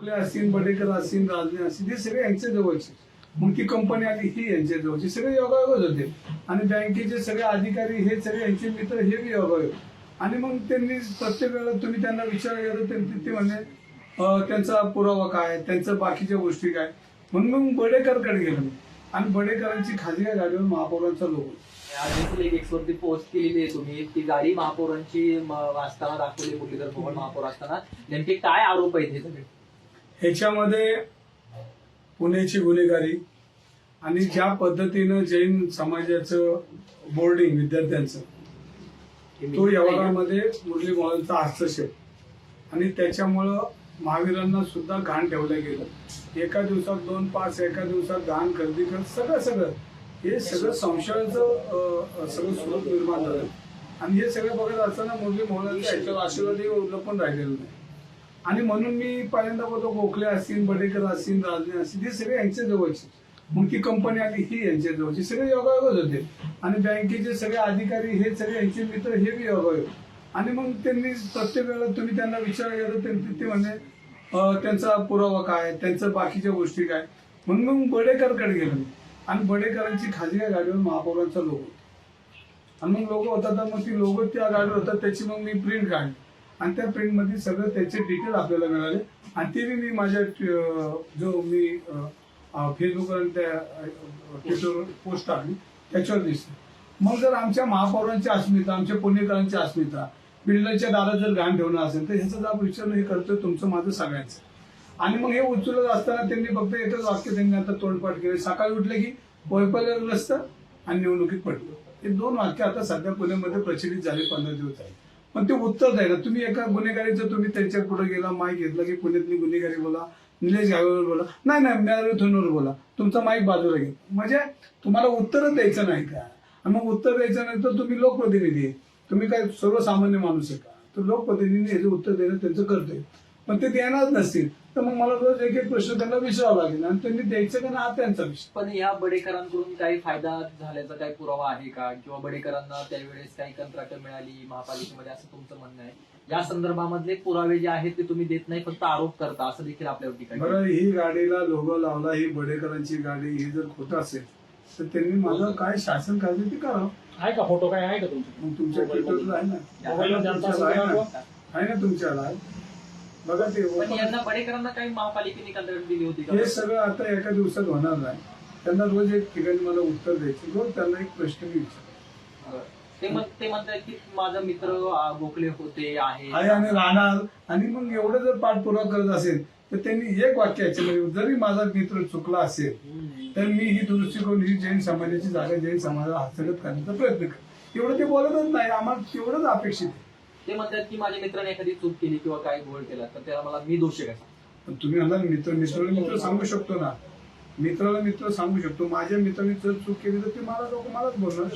गोखले असतील बडेकर असतील राजने असतील हे सगळे यांच्या जवळचे. मग ती कंपनी आली ही यांच्या जवळची. सगळे योगायोगच होते. आणि बँकेचे सगळे अधिकारी हे सगळे यांचे मित्र हे बी योगायोग. आणि मग त्यांनी प्रत्येक वेळेला तुम्ही त्यांना विचारलं गेलं ते- म्हणजे त्यांचा पुरावा काय? त्यांचं बाकीच्या गोष्टी काय? म्हणून मग बडेकरकडे गेलो. आणि बडेकरांची खाजगी गाडीवर महापौरांचा लोक आज देखील एक एक्सवरती पोस्ट केलेली आहे तुम्ही. ती गाडी महापौरांची वाचताना असताना दाखवली मुरलीधर मोहोळ महापौर असताना. नेमके काय आरोप आहेत हे सगळे? ह्याच्यामध्ये पुण्याची गुन्हेगारी आणि ज्या पद्धतीनं जैन समाजाचं बोर्डिंग विद्यार्थ्यांचं तो व्यवहारामध्ये मुरली मोहनचा हस्तक्षेप आणि त्याच्यामुळं महावीरांना सुद्धा घाण ठेवलं गेलं. एका दिवसात दोन पाच एका दिवसात घाण खरेदी कर सगळं सगळं. हे सगळं संशयाचं सगळं स्वरूप निर्माण झालं. आणि हे सगळं बघत असताना मुरली मोहनांचा याच्यावर आशीर्वादही उरलं राहिलेलं नाही. आणि म्हणून मी पहिल्यांदा बोलतो गोखले असतील बडेकर असतील राजने असतील हे सगळे यांच्या जवळचे. मग ती कंपनी आली ही यांच्या जवळची. सगळे योगायोगच होते. आणि बँकेचे सगळे अधिकारी हे सगळे यांचे मित्र हे बी योगायोग. आणि मग त्यांनी प्रत्येक वेळेला तुम्ही त्यांना विचार केला तर ते म्हणे त्यांचा पुरावा काय त्यांचं बाकीच्या गोष्टी काय म्हणून मग बडेकरकडे गेलो आणि बडेकरांची खाजगी गाडीवर महापौरांचा लोगो आणि मग लोगो होता तर मग ती लोगो त्या गाडीवर होता त्याची मग मी प्रिंट काढली. आणि त्या प्रिंटमध्ये सगळं त्याचे डिटेल आपल्याला मिळाले. आणि ते मी माझ्या जो मी फेसबुकवर त्या ट्विटरवर पोस्ट टाकली त्याच्यावर दिसते. मग जर आमच्या महापौरांची अस्मिता आमच्या पुणेकरांची अस्मिता बिल्डरच्या दारात जर घाण ठेवणं असेल तर ह्याचा जाब विचारणं हे करतोय तुमचं माझं सगळ्यांचं. आणि मग हे उचलत असताना त्यांनी फक्त एकच वाक्य त्यांनी आता तोंडपाठ केले. सकाळी उठले की वैफल्यग्रस्त आणि निवडणुकीत पडलो. हे दोन वाक्य आता सध्या पुण्यामध्ये प्रचलित झाले पंधरा दिवस आहे पण ते उत्तर द्यायला. तुम्ही एका गुन्हेगारीचं तुम्ही त्यांच्या पुढे गेला माईक घेतला की पुण्यातली गुन्हेगारी बोला निलेश गावेवर बोला. नाही नाही मॅरेथॉनवर बोला. तुमचा माईक बाजूला घे. म्हणजे तुम्हाला उत्तरच द्यायचं नाही का? आणि मग उत्तर द्यायचं नाही तर तुम्ही लोकप्रतिनिधी आहे. तुम्ही काय सर्वसामान्य माणूस आहे का? तर लोकप्रतिनिधी ह्याचं उत्तर देणं त्यांचं कर्तव्य पण ते देणार नसतील. तर मग मला रोज एक एक प्रश्न त्यांना विचारावा लागेल आणि त्यांनी द्यायचं का ना हा त्यांचा विषय पण या बडेकरांकडून काही फायदा झाल्याचा काही पुरावा आहे का? किंवा बडेकरांना त्यावेळेस काही कंत्राट मिळाली महापालिकेमध्ये असं तुमचं म्हणणं आहे? या संदर्भामधले पुरावे जे आहेत ते तुम्ही देत नाही फक्त आरोप करता असं देखील आपल्यावर टीका केली. बरं ही गाडीला लोगो लावला ही बडेकरांची गाडी ही जर खोटं असेल तर त्यांनी माझं काय शासन कायदे ते करावं आहे का? फोटो काय आहे का तुमचे? मग तुमच्या ट्विटरला आहे ना. मोबाईलवर ज्यांचा असेल आहे ना. त्याला आहे ना तुमच्याला बघा ते पण open- यांना बडेकरांना काही महापालिकेने कंत्राट दिली होती हे का सगळं आता एका दिवसात होणार नाही. त्यांना रोज एक ठिकाणी मला उत्तर द्यायचं. रोज त्यांना एक प्रश्न मी विचारतो. ते म्हण ते म्हणतात की माझा मित्र गोखले होते आहे. आहे आणि राहणार. आणि मग एवढं जर पाठपुरावा करत असेल तर त्यांनी एक वाक्य याच्यामध्ये जरी माझा मित्र चुकला असेल हम्म. तर मी ही दुरुस्ती करून ही जैन समाजाची जागा जैन समाजाला हस्तगत करण्याचा प्रयत्न कर एवढं ते बोलतच नाही. आम्हाला तेवढंच अपेक्षित आहे. ते म्हणतात की माझ्या मित्राने एखादी चूक केली किंवा काय गोळ केला तर त्याला मला मी दोषी कसा? पण तुम्ही म्हणा मित्र मित्राला मित्र सांगू शकतो ना. मित्राला मित्र सांगू शकतो. माझ्या मित्राने जर चूक केली तर ते मला लोक मलाच बोलणार.